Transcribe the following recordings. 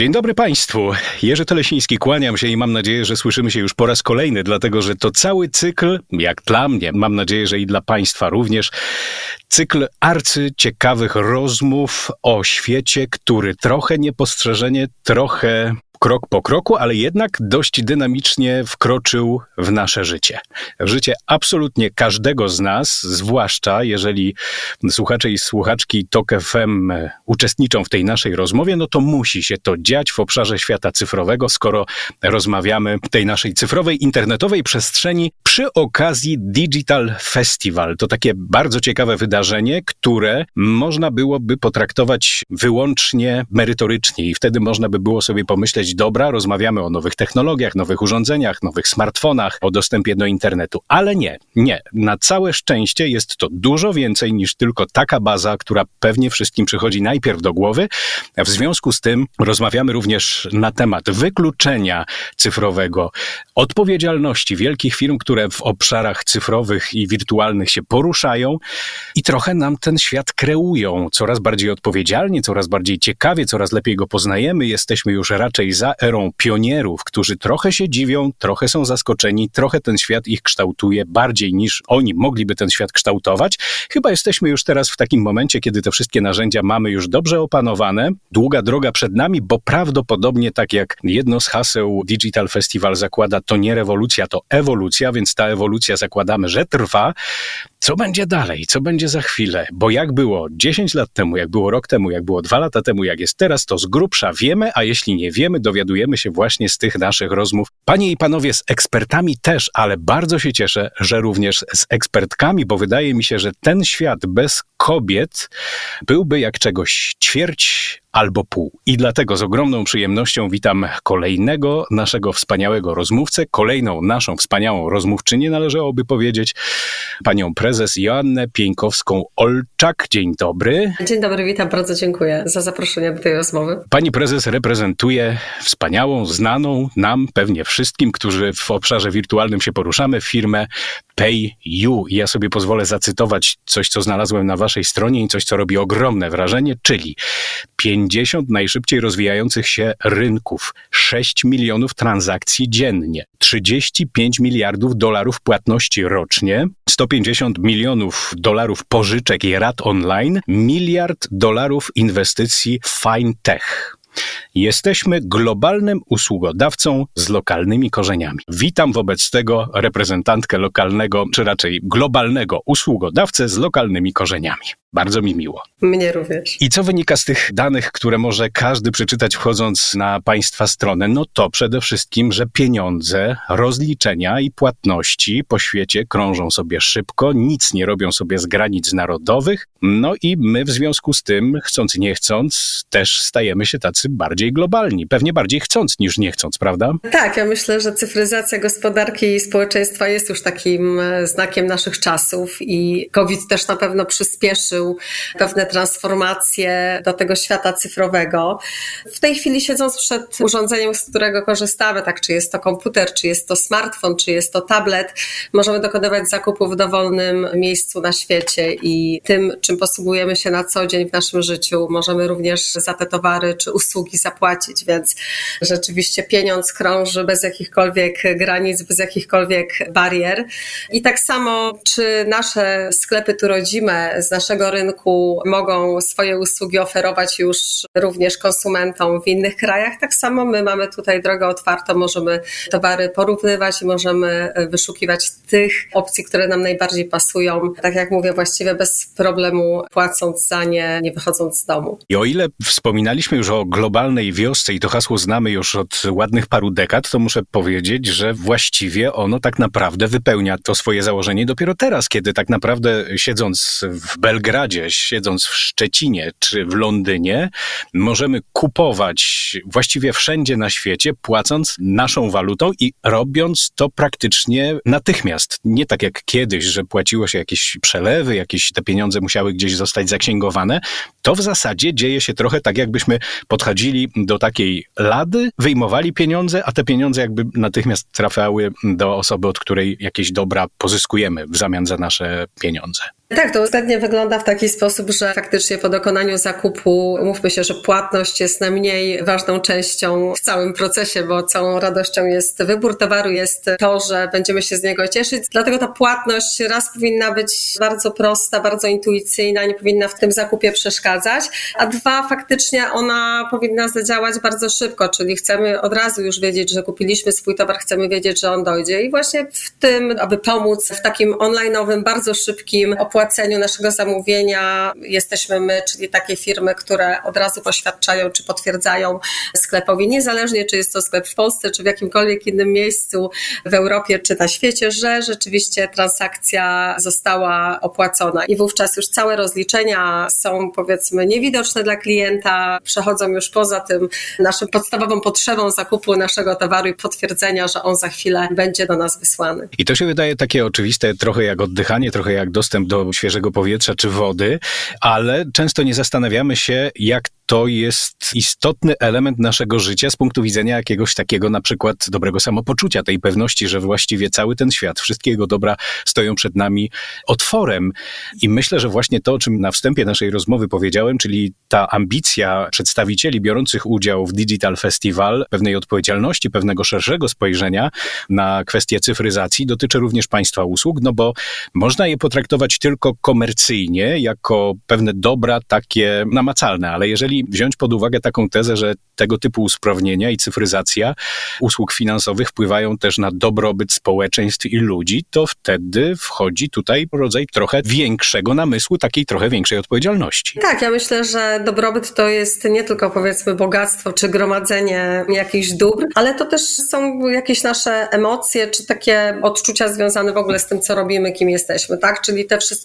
Dzień dobry Państwu. Jerzy Telesiński, kłaniam się i mam nadzieję, że słyszymy się już po raz kolejny, dlatego że to cały cykl, jak dla mnie, mam nadzieję, że i dla Państwa również, cykl arcyciekawych rozmów o świecie, który trochę niepostrzeżenie, trochę krok po kroku, ale jednak dość dynamicznie wkroczył w nasze życie. W życie absolutnie każdego z nas, zwłaszcza jeżeli słuchacze i słuchaczki TOK FM uczestniczą w tej naszej rozmowie, no to musi się to dziać w obszarze świata cyfrowego, skoro rozmawiamy w tej naszej cyfrowej, internetowej przestrzeni przy okazji Digital Festival. To takie bardzo ciekawe wydarzenie, które można byłoby potraktować wyłącznie merytorycznie i wtedy można by było sobie pomyśleć, dobra, rozmawiamy o nowych technologiach, nowych urządzeniach, nowych smartfonach, o dostępie do internetu. Ale nie, nie. Na całe szczęście jest to dużo więcej niż tylko taka baza, która pewnie wszystkim przychodzi najpierw do głowy. W związku z tym rozmawiamy również na temat wykluczenia cyfrowego, odpowiedzialności wielkich firm, które w obszarach cyfrowych i wirtualnych się poruszają i trochę nam ten świat kreują coraz bardziej odpowiedzialnie, coraz bardziej ciekawie, coraz lepiej go poznajemy. Jesteśmy już raczej za erą pionierów, którzy trochę się dziwią, trochę są zaskoczeni, trochę ten świat ich kształtuje bardziej niż oni mogliby ten świat kształtować. Chyba jesteśmy już teraz w takim momencie, kiedy te wszystkie narzędzia mamy już dobrze opanowane. Długa droga przed nami, bo prawdopodobnie tak jak jedno z haseł Digital Festival zakłada, to nie rewolucja, to ewolucja, więc ta ewolucja zakładamy, że trwa. Co będzie dalej? Co będzie za chwilę? Bo jak było 10 lat temu, jak było rok temu, jak było 2 lata temu, jak jest teraz, to z grubsza wiemy, a jeśli nie wiemy, dowiadujemy się właśnie z tych naszych rozmów. Panie i panowie, z ekspertami też, ale bardzo się cieszę, że również z ekspertkami, bo wydaje mi się, że ten świat bez kobiet byłby jak czegoś ćwierć albo pół. I dlatego z ogromną przyjemnością witam kolejnego naszego wspaniałego rozmówcę, kolejną naszą wspaniałą rozmówczynię, należałoby powiedzieć, panią prezes Joannę Pieńkowską-Olczak. Dzień dobry. Dzień dobry, witam, bardzo dziękuję za zaproszenie do tej rozmowy. Pani prezes reprezentuje wspaniałą, znaną nam, pewnie wszystkim, którzy w obszarze wirtualnym się poruszamy, firmę PayU. Ja sobie pozwolę zacytować coś, co znalazłem na waszej stronie i coś, co robi ogromne wrażenie, czyli 50 najszybciej rozwijających się rynków, 6 milionów transakcji dziennie, 35 miliardów dolarów płatności rocznie, 150 milionów dolarów pożyczek i rat online, miliard dolarów inwestycji w fintech. Jesteśmy globalnym usługodawcą z lokalnymi korzeniami. Witam wobec tego reprezentantkę lokalnego, czy raczej globalnego usługodawcę z lokalnymi korzeniami. Bardzo mi miło. Mnie również. I co wynika z tych danych, które może każdy przeczytać wchodząc na Państwa stronę? No to przede wszystkim, że pieniądze, rozliczenia i płatności po świecie krążą sobie szybko, nic nie robią sobie z granic narodowych. No i my w związku z tym, chcąc nie chcąc, też stajemy się tacy bardziej globalni. Pewnie bardziej chcąc niż nie chcąc, prawda? Tak, ja myślę, że cyfryzacja gospodarki i społeczeństwa jest już takim e, znakiem naszych czasów i COVID też na pewno przyspieszył pewne transformacje do tego świata cyfrowego. W tej chwili siedząc przed urządzeniem, z którego korzystamy, tak czy jest to komputer, czy jest to smartfon, czy jest to tablet, możemy dokonywać zakupów w dowolnym miejscu na świecie i tym, czym posługujemy się na co dzień w naszym życiu, możemy również za te towary czy usługi zapłacić, więc rzeczywiście pieniądz krąży bez jakichkolwiek granic, bez jakichkolwiek barier. I tak samo, czy nasze sklepy tu rodzime z naszego rynku mogą swoje usługi oferować już również konsumentom w innych krajach. Tak samo my mamy tutaj drogę otwartą, możemy towary porównywać i możemy wyszukiwać tych opcji, które nam najbardziej pasują. Tak jak mówię, właściwie bez problemu płacąc za nie, nie wychodząc z domu. I o ile wspominaliśmy już o globalnej wiosce i to hasło znamy już od ładnych paru dekad, to muszę powiedzieć, że właściwie ono tak naprawdę wypełnia to swoje założenie dopiero teraz, kiedy tak naprawdę siedząc w Belgradzie Radzie, siedząc w Szczecinie czy w Londynie, możemy kupować właściwie wszędzie na świecie, płacąc naszą walutą i robiąc to praktycznie natychmiast. Nie tak jak kiedyś, że płaciło się jakieś przelewy, jakieś te pieniądze musiały gdzieś zostać zaksięgowane. To w zasadzie dzieje się trochę tak, jakbyśmy podchodzili do takiej lady, wyjmowali pieniądze, a te pieniądze jakby natychmiast trafiały do osoby, od której jakieś dobra pozyskujemy w zamian za nasze pieniądze. Tak, to względnie wygląda w taki sposób, że faktycznie po dokonaniu zakupu, mówmy się, że płatność jest najmniej ważną częścią w całym procesie, bo całą radością jest wybór towaru, jest to, że będziemy się z niego cieszyć. Dlatego ta płatność raz powinna być bardzo prosta, bardzo intuicyjna, nie powinna w tym zakupie przeszkadzać, a dwa, faktycznie ona powinna zadziałać bardzo szybko, czyli chcemy od razu już wiedzieć, że kupiliśmy swój towar, chcemy wiedzieć, że on dojdzie i właśnie w tym, aby pomóc w takim online'owym, bardzo szybkim opłaceniu naszego zamówienia jesteśmy my, czyli takie firmy, które od razu poświadczają czy potwierdzają sklepowi, niezależnie czy jest to sklep w Polsce, czy w jakimkolwiek innym miejscu w Europie, czy na świecie, że rzeczywiście transakcja została opłacona i wówczas już całe rozliczenia są powiedzmy niewidoczne dla klienta, przechodzą już poza tym naszą podstawową potrzebą zakupu naszego towaru i potwierdzenia, że on za chwilę będzie do nas wysłany. I to się wydaje takie oczywiste, trochę jak oddychanie, trochę jak dostęp do świeżego powietrza czy wody, ale często nie zastanawiamy się, jak to jest istotny element naszego życia z punktu widzenia jakiegoś takiego na przykład dobrego samopoczucia, tej pewności, że właściwie cały ten świat, wszystkiego dobra stoją przed nami otworem. I myślę, że właśnie to, o czym na wstępie naszej rozmowy powiedziałem, czyli ta ambicja przedstawicieli biorących udział w Digital Festival, pewnej odpowiedzialności, pewnego szerszego spojrzenia na kwestię cyfryzacji, dotyczy również państwa usług, no bo można je potraktować tylko komercyjnie, jako pewne dobra takie namacalne, ale jeżeli wziąć pod uwagę taką tezę, że tego typu usprawnienia i cyfryzacja usług finansowych wpływają też na dobrobyt społeczeństw i ludzi, to wtedy wchodzi tutaj rodzaj trochę większego namysłu, takiej trochę większej odpowiedzialności. Tak, ja myślę, że dobrobyt to jest nie tylko powiedzmy bogactwo czy gromadzenie jakichś dóbr, ale to też są jakieś nasze emocje czy takie odczucia związane w ogóle z tym, co robimy, kim jesteśmy, tak? Czyli te wszystkie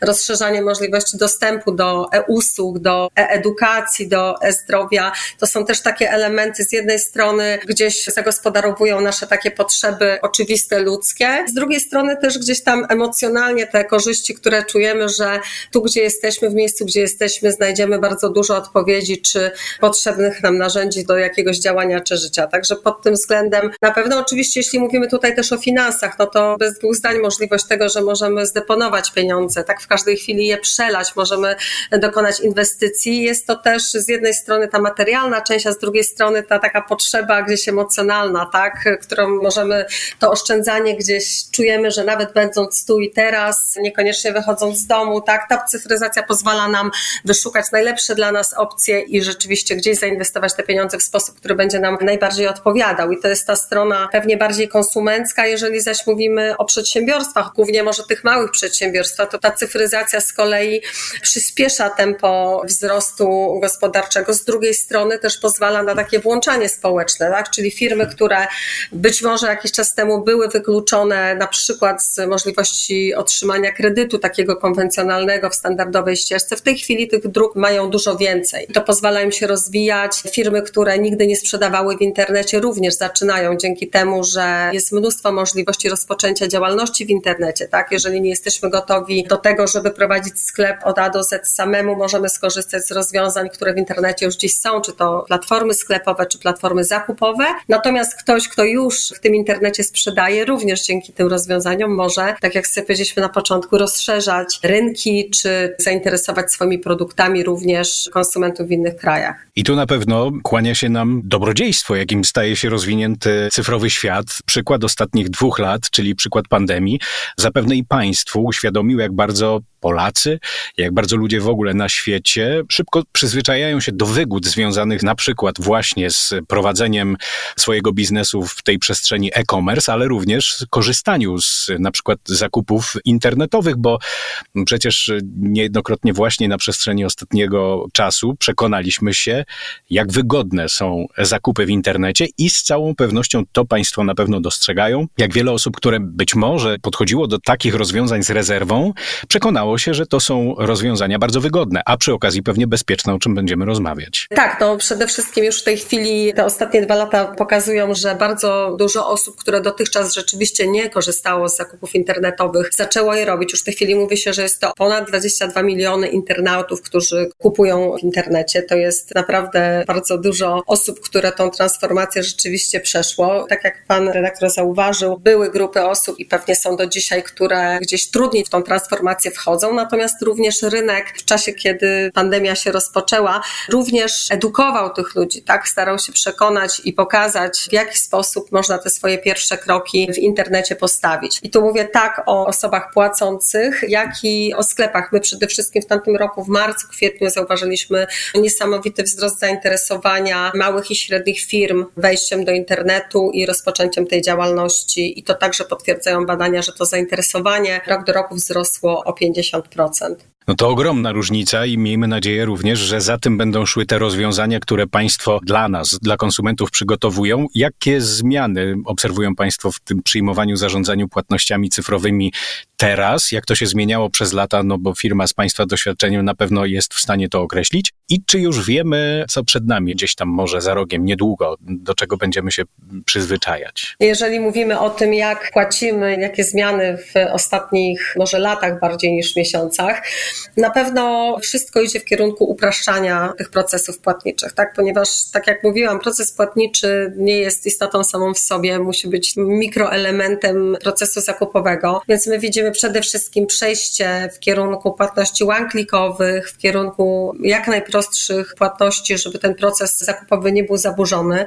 rozszerzanie możliwości dostępu do e-usług, do e-edukacji, do e-zdrowia, to są też takie elementy z jednej strony gdzieś zagospodarowują nasze takie potrzeby oczywiste ludzkie, z drugiej strony też gdzieś tam emocjonalnie te korzyści, które czujemy, że tu, gdzie jesteśmy, w miejscu, gdzie jesteśmy, znajdziemy bardzo dużo odpowiedzi czy potrzebnych nam narzędzi do jakiegoś działania czy życia. Także pod tym względem na pewno oczywiście, jeśli mówimy tutaj też o finansach, no to bez dwóch zdań możliwość tego, że możemy zdeponować pieniądze, tak w każdej chwili je przelać, możemy dokonać inwestycji. Jest to też z jednej strony ta materialna część, a z drugiej strony ta taka potrzeba gdzieś emocjonalna, tak, którą możemy, to oszczędzanie gdzieś czujemy, że nawet będąc tu i teraz, niekoniecznie wychodząc z domu, tak, ta cyfryzacja pozwala nam wyszukać najlepsze dla nas opcje i rzeczywiście gdzieś zainwestować te pieniądze w sposób, który będzie nam najbardziej odpowiadał. I to jest ta strona pewnie bardziej konsumencka, jeżeli zaś mówimy o przedsiębiorstwach, głównie może tych małych przedsiębiorstwach, to ta cyfryzacja z kolei przyspiesza tempo wzrostu gospodarczego. Z drugiej strony też pozwala na takie włączanie społeczne, tak? czyli firmy, które być może jakiś czas temu były wykluczone na przykład z możliwości otrzymania kredytu takiego konwencjonalnego w standardowej ścieżce, w tej chwili tych dróg mają dużo więcej. To pozwala im się rozwijać. Firmy, które nigdy nie sprzedawały w internecie również zaczynają dzięki temu, że jest mnóstwo możliwości rozpoczęcia działalności w internecie. Tak? Jeżeli nie jesteśmy gotowi do tego, żeby prowadzić sklep od A do Z samemu, możemy skorzystać z rozwiązań, które w internecie już dziś są, czy to platformy sklepowe, czy platformy zakupowe. Natomiast ktoś, kto już w tym internecie sprzedaje, również dzięki tym rozwiązaniom może, tak jak sobie powiedzieliśmy na początku, rozszerzać rynki, czy zainteresować swoimi produktami również konsumentów w innych krajach. I tu na pewno kłania się nam dobrodziejstwo, jakim staje się rozwinięty cyfrowy świat. Przykład ostatnich dwóch lat, czyli przykład pandemii, zapewne i Państwu uświadomił, jak bardzo Polacy, jak bardzo ludzie w ogóle na świecie szybko przyzwyczajają się do wygód związanych na przykład właśnie z prowadzeniem swojego biznesu w tej przestrzeni e-commerce, ale również korzystaniu z na przykład zakupów internetowych, bo przecież niejednokrotnie właśnie na przestrzeni ostatniego czasu przekonaliśmy się, jak wygodne są zakupy w internecie i z całą pewnością to Państwo na pewno dostrzegają. Jak wiele osób, które być może podchodziło do takich rozwiązań z rezerwą, przekonało się, że to są rozwiązania bardzo wygodne, a przy okazji pewnie bezpieczne, o czym będziemy rozmawiać. Tak, no przede wszystkim już w tej chwili te ostatnie dwa lata pokazują, że bardzo dużo osób, które dotychczas rzeczywiście nie korzystało z zakupów internetowych, zaczęło je robić. Już w tej chwili mówi się, że jest to ponad 22 miliony internautów, którzy kupują w internecie. To jest naprawdę bardzo dużo osób, które tą transformację rzeczywiście przeszło. Tak jak pan redaktor zauważył, były grupy osób i pewnie są do dzisiaj, które gdzieś trudniej w tą transformację transformacje wchodzą, natomiast również rynek w czasie, kiedy pandemia się rozpoczęła, również edukował tych ludzi, tak? Starał się przekonać i pokazać, w jaki sposób można te swoje pierwsze kroki w internecie postawić. I tu mówię tak o osobach płacących, jak i o sklepach. My przede wszystkim w tamtym roku, w marcu, kwietniu zauważyliśmy niesamowity wzrost zainteresowania małych i średnich firm wejściem do internetu i rozpoczęciem tej działalności. I to także potwierdzają badania, że to zainteresowanie rok do roku wzrosło o 50%. No to ogromna różnica i miejmy nadzieję również, że za tym będą szły te rozwiązania, które Państwo dla nas, dla konsumentów przygotowują. Jakie zmiany obserwują Państwo w tym przyjmowaniu, zarządzaniu płatnościami cyfrowymi teraz? Jak to się zmieniało przez lata? No bo firma z Państwa doświadczeniem na pewno jest w stanie to określić. I czy już wiemy, co przed nami, gdzieś tam może za rogiem, niedługo, do czego będziemy się przyzwyczajać? Jeżeli mówimy o tym, jak płacimy, jakie zmiany w ostatnich może latach bardziej niż miesiącach, na pewno wszystko idzie w kierunku upraszczania tych procesów płatniczych, tak? Ponieważ, tak jak mówiłam, proces płatniczy nie jest istotą samą w sobie, musi być mikroelementem procesu zakupowego, więc my widzimy przede wszystkim przejście w kierunku płatności one-clickowych, w kierunku jak najprostszych płatności, żeby ten proces zakupowy nie był zaburzony.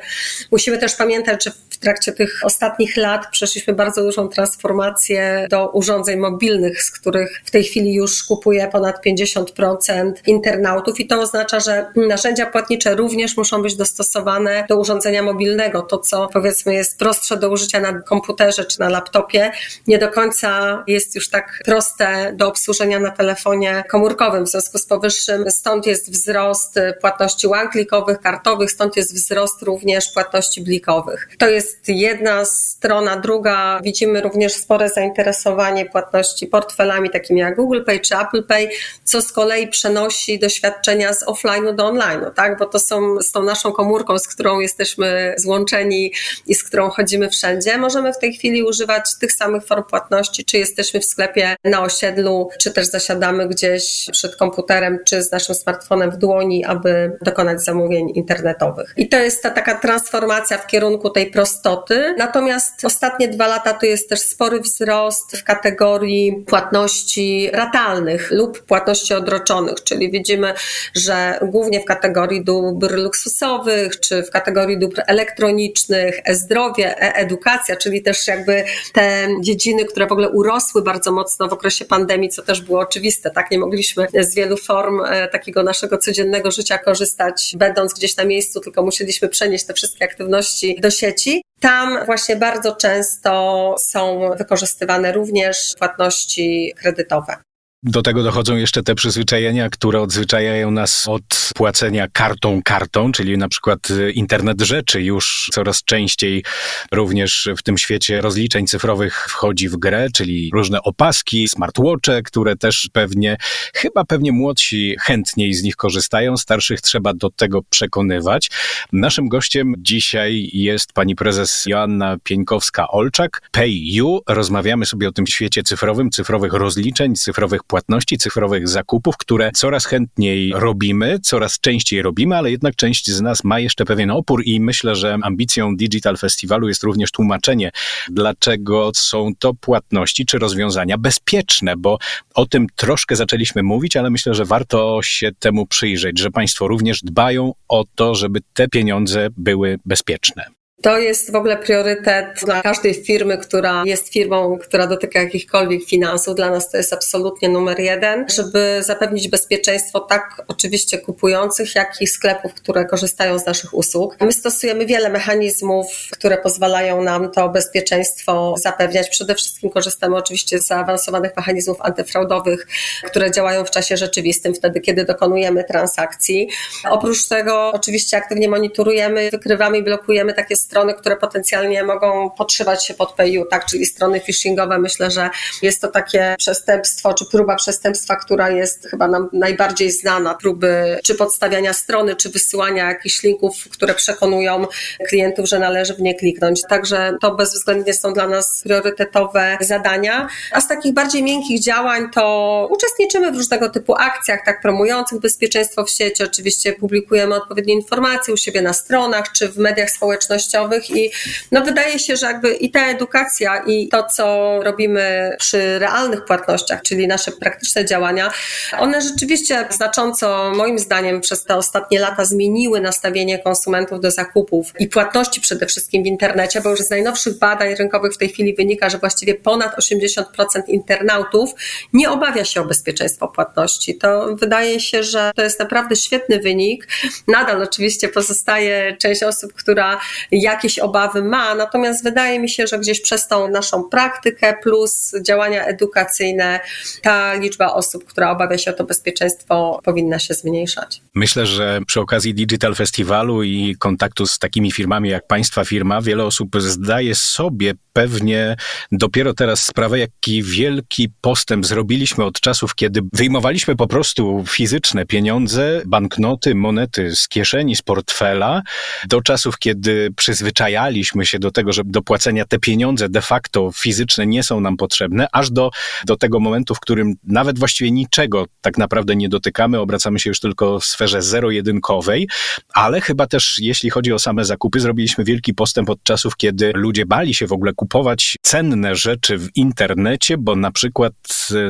Musimy też pamiętać, że w trakcie tych ostatnich lat przeszliśmy bardzo dużą transformację do urządzeń mobilnych, z których w tej chwili już kupuje ponad 50% internautów i to oznacza, że narzędzia płatnicze również muszą być dostosowane do urządzenia mobilnego. To, co powiedzmy jest prostsze do użycia na komputerze czy na laptopie, nie do końca jest już tak proste do obsłużenia na telefonie komórkowym. W związku z powyższym stąd jest wzrost płatności one-clickowych, kartowych, stąd jest wzrost również płatności blikowych. To jest jedna strona. Druga, widzimy również spore zainteresowanie płatności portfelami takimi jak Google Pay czy Apple Pay, co z kolei przenosi doświadczenia z offline'u do online'u, tak? Bo to są z tą naszą komórką, z którą jesteśmy złączeni i z którą chodzimy wszędzie. Możemy w tej chwili używać tych samych form płatności, czy jesteśmy w sklepie na osiedlu, czy też zasiadamy gdzieś przed komputerem, czy z naszym smartfonem w dłoni, aby dokonać zamówień internetowych. I to jest ta taka transformacja w kierunku tej prostoty. Natomiast ostatnie dwa lata to jest też spory wzrost w kategorii płatności ratalnych lub płatności odroczonych, czyli widzimy, że głównie w kategorii dóbr luksusowych, czy w kategorii dóbr elektronicznych, e-zdrowie, e-edukacja, czyli też jakby te dziedziny, które w ogóle urosły bardzo mocno w okresie pandemii, co też było oczywiste, tak? Nie mogliśmy z wielu form e, takiego naszego codziennego życia korzystać, będąc gdzieś na miejscu, tylko musieliśmy przenieść te wszystkie aktywności do sieci. Tam właśnie bardzo często są wykorzystywane również płatności kredytowe. Do tego dochodzą jeszcze te przyzwyczajenia, które odzwyczajają nas od płacenia kartą kartą, czyli na przykład internet rzeczy już coraz częściej również w tym świecie rozliczeń cyfrowych wchodzi w grę, czyli różne opaski, smartwatche, które też pewnie, chyba pewnie młodsi chętniej z nich korzystają, starszych trzeba do tego przekonywać. Naszym gościem dzisiaj jest pani prezes Joanna Pieńkowska-Olczak, PayU. Rozmawiamy sobie o tym świecie cyfrowym, cyfrowych rozliczeń, cyfrowych płatności, cyfrowych zakupów, które coraz chętniej robimy, coraz częściej robimy, ale jednak część z nas ma jeszcze pewien opór i myślę, że ambicją Digital Festiwalu jest również tłumaczenie, dlaczego są to płatności czy rozwiązania bezpieczne, bo o tym troszkę zaczęliśmy mówić, ale myślę, że warto się temu przyjrzeć, że państwo również dbają o to, żeby te pieniądze były bezpieczne. To jest w ogóle priorytet dla każdej firmy, która jest firmą, która dotyka jakichkolwiek finansów. Dla nas to jest absolutnie numer jeden, żeby zapewnić bezpieczeństwo tak oczywiście kupujących, jak i sklepów, które korzystają z naszych usług. My stosujemy wiele mechanizmów, które pozwalają nam to bezpieczeństwo zapewniać. Przede wszystkim korzystamy oczywiście z zaawansowanych mechanizmów antyfraudowych, które działają w czasie rzeczywistym, wtedy kiedy dokonujemy transakcji. Oprócz tego oczywiście aktywnie monitorujemy, wykrywamy i blokujemy takie strony, które potencjalnie mogą podszywać się pod PayU, tak, czyli strony phishingowe. Myślę, że jest to takie przestępstwo, czy próba przestępstwa, która jest chyba nam najbardziej znana. Próby czy podstawiania strony, czy wysyłania jakichś linków, które przekonują klientów, że należy w nie kliknąć. Także to bezwzględnie są dla nas priorytetowe zadania. A z takich bardziej miękkich działań to uczestniczymy w różnego typu akcjach, tak promujących bezpieczeństwo w sieci. Oczywiście publikujemy odpowiednie informacje u siebie na stronach, czy w mediach społecznościowych i no wydaje się, że jakby i ta edukacja i to, co robimy przy realnych płatnościach, czyli nasze praktyczne działania, one rzeczywiście znacząco moim zdaniem przez te ostatnie lata zmieniły nastawienie konsumentów do zakupów i płatności przede wszystkim w internecie, bo już z najnowszych badań rynkowych w tej chwili wynika, że właściwie ponad 80% internautów nie obawia się o bezpieczeństwo płatności. To wydaje się, że to jest naprawdę świetny wynik. Nadal oczywiście pozostaje część osób, która jakieś obawy ma, natomiast wydaje mi się, że gdzieś przez tą naszą praktykę plus działania edukacyjne ta liczba osób, która obawia się o to bezpieczeństwo powinna się zmniejszać. Myślę, że przy okazji Digital Festiwalu i kontaktu z takimi firmami jak Państwa firma, wiele osób zdaje sobie pewnie dopiero teraz sprawę, jaki wielki postęp zrobiliśmy od czasów, kiedy wyjmowaliśmy po prostu fizyczne pieniądze, banknoty, monety z kieszeni, z portfela, do czasów, kiedy przyzwyczajaliśmy się do tego, że do płacenia te pieniądze de facto fizyczne nie są nam potrzebne, aż do, do tego momentu, w którym nawet właściwie niczego tak naprawdę nie dotykamy, obracamy się już tylko w sferze zero-jedynkowej, ale chyba też jeśli chodzi o same zakupy, zrobiliśmy wielki postęp od czasów, kiedy ludzie bali się w ogóle kupować cenne rzeczy w internecie, bo na przykład,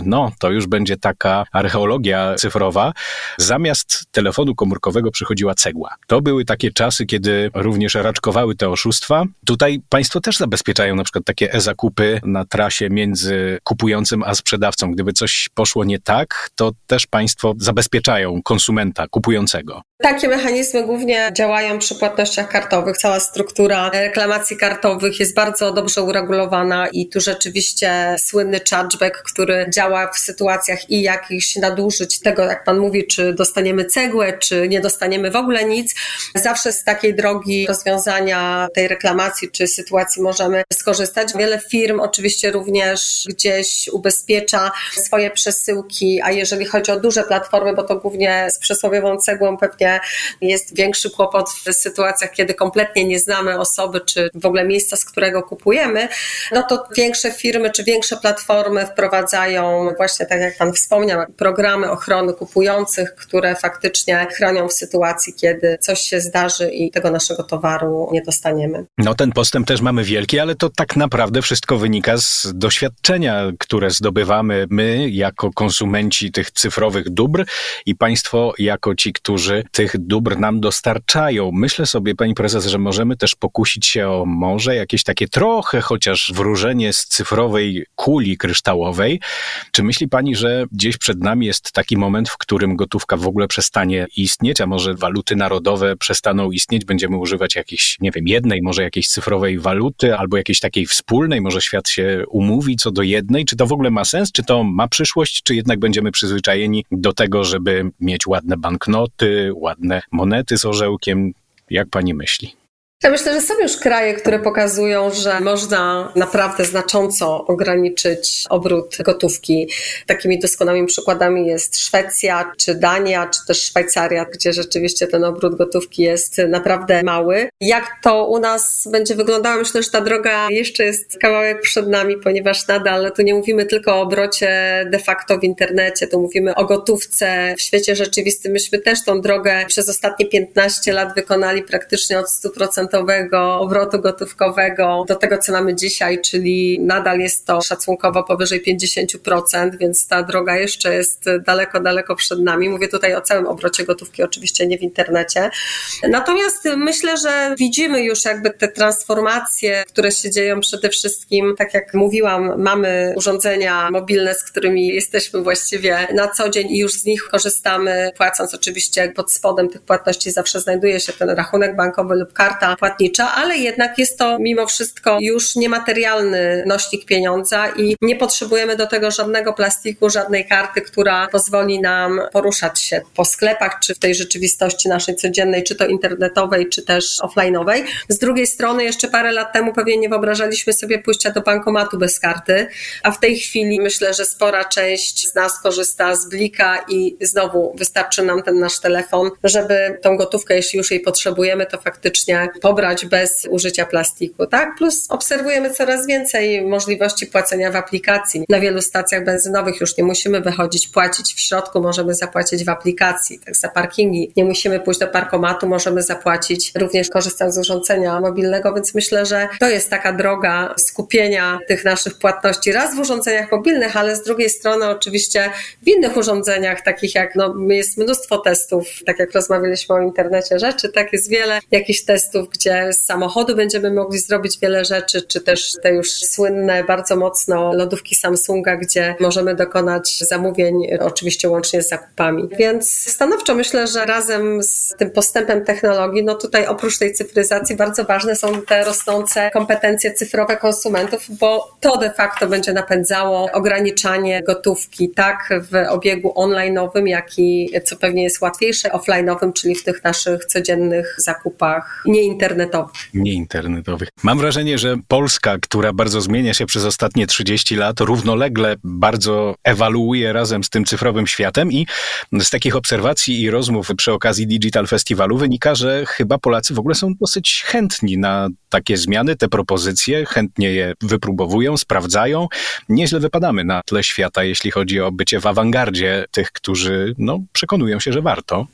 no to już będzie taka archeologia cyfrowa, zamiast telefonu komórkowego przychodziła cegła. To były takie czasy, kiedy również raczkowały te oszustwa. Tutaj państwo też zabezpieczają na przykład takie e-zakupy na trasie między kupującym a sprzedawcą. Gdyby coś poszło nie tak, to też państwo zabezpieczają konsumenta kupującego. Takie mechanizmy głównie działają przy płatnościach kartowych. Cała struktura reklamacji kartowych jest bardzo dobrze uregulowana i tu rzeczywiście słynny chargeback, który działa w sytuacjach i jakichś nadużyć tego, jak pan mówi, czy dostaniemy cegłę, czy nie dostaniemy w ogóle nic. Zawsze z takiej drogi rozwiązania tej reklamacji czy sytuacji możemy skorzystać. Wiele firm oczywiście również gdzieś ubezpiecza swoje przesyłki, a jeżeli chodzi o duże platformy, bo to głównie z przysłowiową cegłą pewnie jest większy kłopot w sytuacjach, kiedy kompletnie nie znamy osoby, czy w ogóle miejsca, z którego kupujemy, no to większe firmy czy większe platformy wprowadzają właśnie, tak jak Pan wspomniał, programy ochrony kupujących, które faktycznie chronią w sytuacji, kiedy coś się zdarzy i tego naszego towaru nie dostaniemy. No ten postęp też mamy wielki, ale to tak naprawdę wszystko wynika z doświadczenia, które zdobywamy my jako konsumenci tych cyfrowych dóbr i państwo jako ci, którzy tych dóbr nam dostarczają. Myślę sobie, pani prezes, że możemy też pokusić się o może jakieś takie trochę chociaż wróżenie z cyfrowej kuli kryształowej. Czy myśli pani, że gdzieś przed nami jest taki moment, w którym gotówka w ogóle przestanie istnieć, a może waluty narodowe przestaną istnieć, będziemy używać jakiejś, nie wiem, jednej, może jakiejś cyfrowej waluty, albo jakiejś takiej wspólnej, może świat się umówi co do jednej? Czy to w ogóle ma sens? Czy to ma przyszłość? Czy jednak będziemy przyzwyczajeni do tego, żeby mieć ładne banknoty, ładne monety z orzełkiem. Jak pani myśli? Ja myślę, że są już kraje, które pokazują, że można naprawdę znacząco ograniczyć obrót gotówki. Takimi doskonałymi przykładami jest Szwecja, czy Dania, czy też Szwajcaria, gdzie rzeczywiście ten obrót gotówki jest naprawdę mały. Jak to u nas będzie wyglądało? Myślę, że ta droga jeszcze jest kawałek przed nami, ponieważ nadal tu nie mówimy tylko o obrocie de facto w internecie, tu mówimy o gotówce w świecie rzeczywistym. Myśmy też tą drogę przez ostatnie 15 lat wykonali praktycznie od 100% obrotu gotówkowego do tego, co mamy dzisiaj, czyli nadal jest to szacunkowo powyżej 50%, więc ta droga jeszcze jest daleko, daleko przed nami. Mówię tutaj o całym obrocie gotówki, oczywiście nie w internecie. Natomiast myślę, że widzimy już jakby te transformacje, które się dzieją przede wszystkim, tak jak mówiłam, mamy urządzenia mobilne, z którymi jesteśmy właściwie na co dzień i już z nich korzystamy, płacąc oczywiście pod spodem tych płatności zawsze znajduje się ten rachunek bankowy lub karta płatnicza, ale jednak jest to mimo wszystko już niematerialny nośnik pieniądza i nie potrzebujemy do tego żadnego plastiku, żadnej karty, która pozwoli nam poruszać się po sklepach, czy w tej rzeczywistości naszej codziennej, czy to internetowej, czy też offline'owej. Z drugiej strony jeszcze parę lat temu pewnie nie wyobrażaliśmy sobie pójścia do bankomatu bez karty, a w tej chwili myślę, że spora część z nas korzysta z blika i znowu wystarczy nam ten nasz telefon, żeby tą gotówkę, jeśli już jej potrzebujemy, to faktycznie pobrać bez użycia plastiku, tak? Plus obserwujemy coraz więcej możliwości płacenia w aplikacji. Na wielu stacjach benzynowych już nie musimy wychodzić, płacić w środku, możemy zapłacić w aplikacji, tak za parkingi. Nie musimy pójść do parkomatu, możemy zapłacić również korzystając z urządzenia mobilnego, więc myślę, że to jest taka droga skupienia tych naszych płatności raz w urządzeniach mobilnych, ale z drugiej strony oczywiście w innych urządzeniach, takich jak no, jest mnóstwo testów, tak jak rozmawialiśmy o internecie rzeczy, tak jest wiele jakichś testów, gdzie z samochodu będziemy mogli zrobić wiele rzeczy, czy też te już słynne bardzo mocno lodówki Samsunga, gdzie możemy dokonać zamówień, oczywiście łącznie z zakupami. Więc stanowczo myślę, że razem z tym postępem technologii, no tutaj oprócz tej cyfryzacji bardzo ważne są te rosnące kompetencje cyfrowe konsumentów, bo to de facto będzie napędzało ograniczanie gotówki, tak w obiegu online'owym, jak i co pewnie jest łatwiejsze offline'owym, czyli w tych naszych codziennych zakupach nieinternetowych. Nieinternetowych. Mam wrażenie, że Polska, która bardzo zmienia się przez ostatnie 30 lat, równolegle bardzo ewaluuje razem z tym cyfrowym światem i z takich obserwacji i rozmów przy okazji Digital Festiwalu wynika, że chyba Polacy w ogóle są dosyć chętni na takie zmiany, te propozycje, chętnie je wypróbowują, sprawdzają. Nieźle wypadamy na tle świata, jeśli chodzi o bycie w awangardzie tych, którzy no, przekonują się, że warto.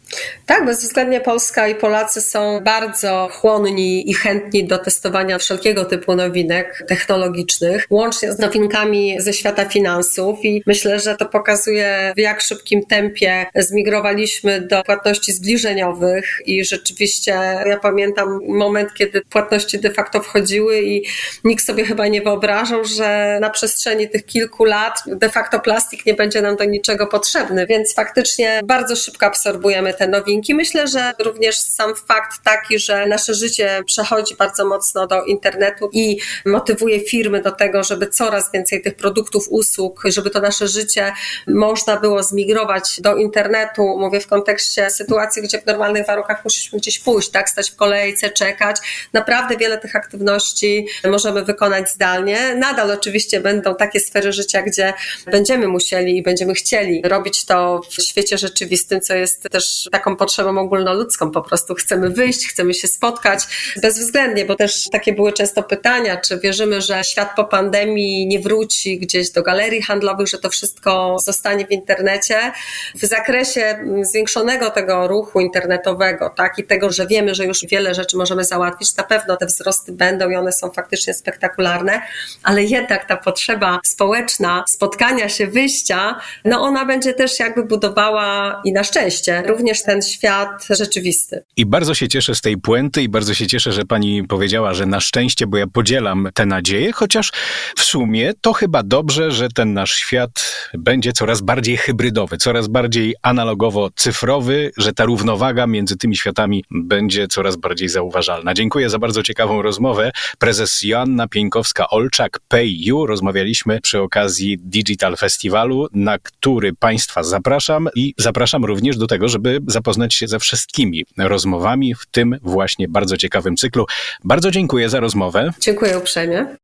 Tak, bezwzględnie Polska i Polacy są bardzo chłonni i chętni do testowania wszelkiego typu nowinek technologicznych, łącznie z nowinkami ze świata finansów. I myślę, że to pokazuje w jak szybkim tempie zmigrowaliśmy do płatności zbliżeniowych. I rzeczywiście ja pamiętam moment, kiedy płatności de facto wchodziły i nikt sobie chyba nie wyobrażał, że na przestrzeni tych kilku lat de facto plastik nie będzie nam do niczego potrzebny, więc faktycznie bardzo szybko absorbujemy te nowinki. Myślę, że również sam fakt taki, że nasze życie przechodzi bardzo mocno do internetu i motywuje firmy do tego, żeby coraz więcej tych produktów, usług, żeby to nasze życie można było zmigrować do internetu. Mówię w kontekście sytuacji, gdzie w normalnych warunkach musieliśmy gdzieś pójść, tak, stać w kolejce, czekać. Naprawdę wiele tych aktywności możemy wykonać zdalnie. Nadal oczywiście będą takie sfery życia, gdzie będziemy musieli i będziemy chcieli robić to w świecie rzeczywistym, co jest też taką potrzebą ogólnoludzką. Po prostu chcemy wyjść, chcemy się spotkać bezwzględnie, bo też takie były często pytania, czy wierzymy, że świat po pandemii nie wróci gdzieś do galerii handlowych, że to wszystko zostanie w internecie. W zakresie mm, zwiększonego tego ruchu internetowego, tak, i tego, że wiemy, że już wiele rzeczy możemy załatwić, na pewno te wzrosty będą i one są faktycznie spektakularne, ale jednak ta potrzeba społeczna, spotkania się, wyjścia, no ona będzie też jakby budowała i na szczęście również ten świat rzeczywisty. I bardzo się cieszę z tej puenty i bardzo się cieszę, że pani powiedziała, że na szczęście, bo ja podzielam te nadzieje, chociaż w sumie to chyba dobrze, że ten nasz świat będzie coraz bardziej hybrydowy, coraz bardziej analogowo-cyfrowy, że ta równowaga między tymi światami będzie coraz bardziej zauważalna. Dziękuję za bardzo ciekawą rozmowę. Prezes Joanna Pieńkowska-Olczak, PayU. Rozmawialiśmy przy okazji Digital Festiwalu, na który Państwa zapraszam i zapraszam również do tego, żeby zapoznać się ze wszystkimi rozmowami w tym właśnie bardzo ciekawym cyklu. Bardzo dziękuję za rozmowę. Dziękuję uprzejmie.